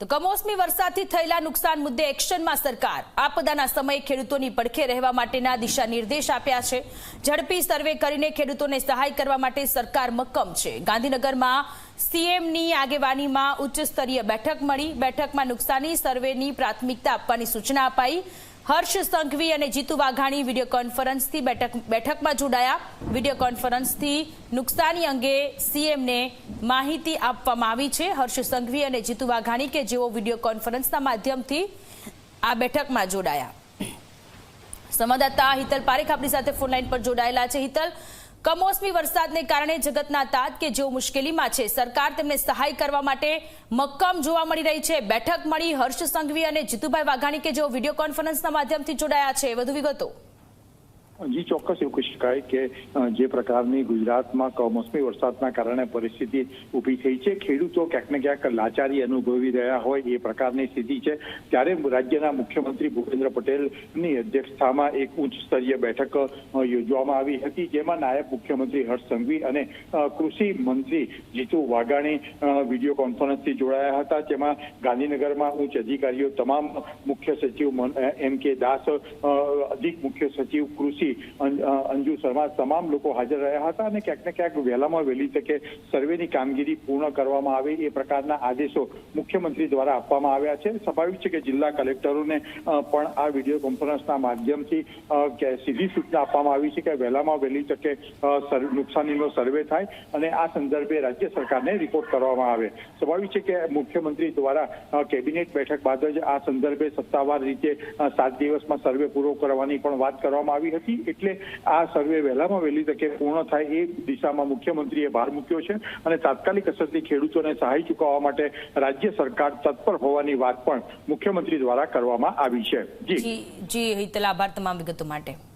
તો કમોસમી વરસાદથી થયેલા નુકસાન મુદ્દે એક્શનમાં સરકાર. આપદાના સમયે ખેડૂતોની પડખે રહેવા માટેના દિશા નિર્દેશ આપ્યા છે. ઝડપી સર્વે કરીને ખેડૂતોને સહાય કરવા માટે સરકાર મક્કમ છે. ગાંધીનગરમાં સીએમની આગેવાનીમાં ઉચ્ચ સ્તરીય બેઠક મળી. બેઠકમાં નુકસાની સર્વેની પ્રાથમિકતા આપવાની સૂચના અપાઈ. હર્ષ સંઘવી અને જીતુ વાઘાણી વીડિયો કોન્ફરન્સથી બેઠક બેઠકમાં જોડાયા. વીડિયો કોન્ફરન્સથી નુકસાની અંગે સીએમને માહિતી આપવામાં આવી છે. હર્ષ સંઘવી અને જીતુ વાઘાણી કે જેઓ વીડિયો કોન્ફરન્સના માધ્યમથી આ બેઠકમાં જોડાયા. સંવાદદાતા હિતલ પારેખ આપણી સાથે ફોન લાઈન પર જોડાયેલા છે. હિતલ કમોસમી વરસાદને કારણે જગતના તાત કે જેઓ મુશ્કેલીમાં છે, સરકાર તેમને સહાય કરવા માટે મક્કમ જોવા મળી રહી છે. બેઠક મળી હર્ષ સંઘવી અને જીતુભાઈ વાઘાણી કે જેઓ વીડિયો કોન્ફરન્સના માધ્યમથી જોડાયા છે. વધુ વિગતો જી, ચોક્કસ એવું કહી શકાય કે જે પ્રકારની ગુજરાતમાં કમોસમી વરસાદના કારણે પરિસ્થિતિ ઊભી થઈ છે, ખેડૂતો ક્યાંક ને ક્યાંક લાચારી અનુભવી રહ્યા હોય એ પ્રકારની સ્થિતિ છે. ત્યારે રાજ્યના મુખ્યમંત્રી ભૂપેન્દ્ર પટેલની અધ્યક્ષતામાં એક ઉચ્ચ સ્તરીય બેઠક યોજવામાં આવી હતી, જેમાં નાયબ મુખ્યમંત્રી હર્ષ સંઘવી અને કૃષિ મંત્રી જીતુ વાઘાણી વીડિયો કોન્ફરન્સથી જોડાયા હતા, જેમાં ગાંધીનગરમાં ઉચ્ચ અધિકારીઓ, તમામ મુખ્ય સચિવ એમ કે દાસ અધિક મુખ્ય સચિવ કૃષિ અ, અંજુ શર્મા તમામ લોકો હાજર રહ્યા હતા અને ક્યાંક ને ક્યાંક વહેલામાં વહેલી તકે સર્વેની કામગીરી પૂર્ણ કરવામાં આવે એ પ્રકારના આદેશો મુખ્યમંત્રી દ્વારા આપવામાં આવ્યા છે. સ્વાભાવિક છે કે જિલ્લા કલેક્ટરોને પણ આ વીડિયો કોન્ફરન્સના માધ્યમથી સીધી સૂચના આપવામાં આવી છે કે વહેલામાં વહેલી તકે નુકસાનીનો સર્વે થાય અને આ સંદર્ભે રાજ્ય સરકારને રિપોર્ટ કરવામાં આવે. સ્વાભાવિક છે કે મુખ્યમંત્રી દ્વારા કેબિનેટ બેઠક બાદ જ આ સંદર્ભે સત્તાવાર રીતે સાત દિવસમાં સર્વે પૂરો કરવાની પણ વાત કરવામાં આવી હતી. એટલે આ સર્વે વહેલામાં વહેલી તકે પૂર્ણ થાય એ દિશામાં મુખ્યમંત્રીએ ભાર મૂક્યો છે અને તાત્કાલિક અસરથી ખેડૂતોને સહાય ચૂકવવા માટે રાજ્ય સરકાર તત્પર હોવાની વાત પણ મુખ્યમંત્રી દ્વારા કરવામાં આવી છે. જી. જી આભાર તમામ વિગતો માટે.